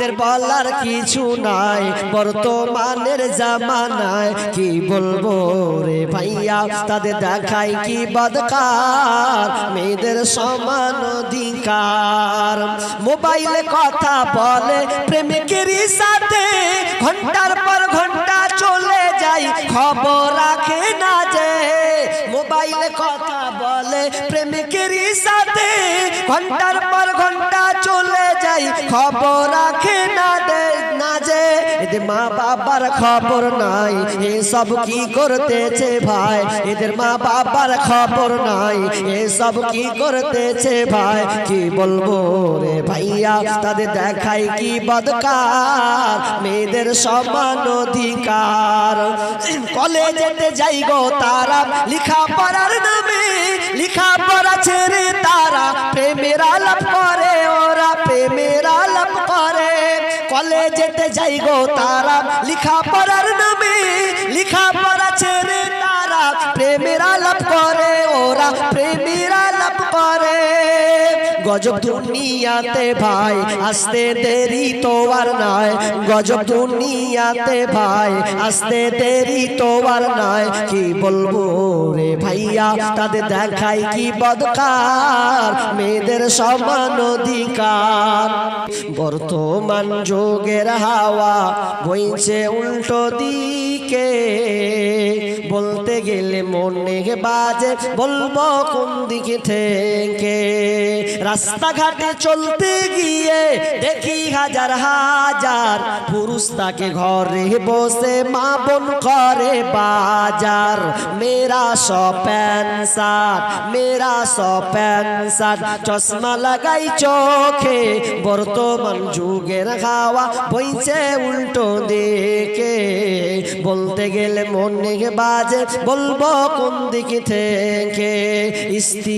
এদের বলার কিছু নাই, বর্তমানের জামানায় কি বলব রে ভাইয়া? তাদের দেখায় কি বদকার? মেয়েদের সমান অধিকার। মোবাইলে কথা বলে, প্রেমিকেরই সাথে ঘণ্টার পর ঘণ্টা চলে যায় খবর। মোবাইলে কথা বলে। প্রেমিকের সাথে ঘণ্টার পর ঘণ্টা চলে যায়। খবর রাখে না এদের মা বাবার খবর নাই। এসব কি করতেছে ভাই? এদের মা বাবার খবর নাই। এসব কি করতেছে ভাই? কি বলব রে ভাইয়া, তাদের দেখাই কি বদকার? মেয়েদের সমান অধিকার। কলেজেতে যাই গো তারা লিখা পড়ার নামে লিখা পড়া ছেড়ে তারা প্রেমের আলাপ করে। কলেজেতে যাই গো তারা। লিখা পড়ার নামে, লিখা পড়া ছেড়ে তারা। প্রেমের আলাপ করে ওরা, প্রেমের আলাপ করে। গজব দুনিয়াতে ভাই, আসতে দেরি তো আর নাই গজব দুনিয়াতে ভাই, আসতে দেরি তো আর নাই কি বলব রে ভাইয়া তাদের দেখাই কি বদকার মেয়েদের সমান অধিকার। বর্তমান যোগের হাওয়া বইছে উল্টো দিকে। গেলে মনে বাজে, বলব কোন দিকে থেকে? রাস্তাঘাটে চলতে গিয়ে দেখি হাজার হাজার পুরুষ তাকে ঘরে বসে মা বোন করে বাজার। মেরা সো প্যান্ট শার্ট মেরা সো প্যান্ট শার্ট চশমা লাগাই চোখে বর্তমান যুগের হাওয়া বইছে উল্টো দিকে। বলতে গেলে মনে বাজে বলব কোন দিকে থেকে? স্ত্রী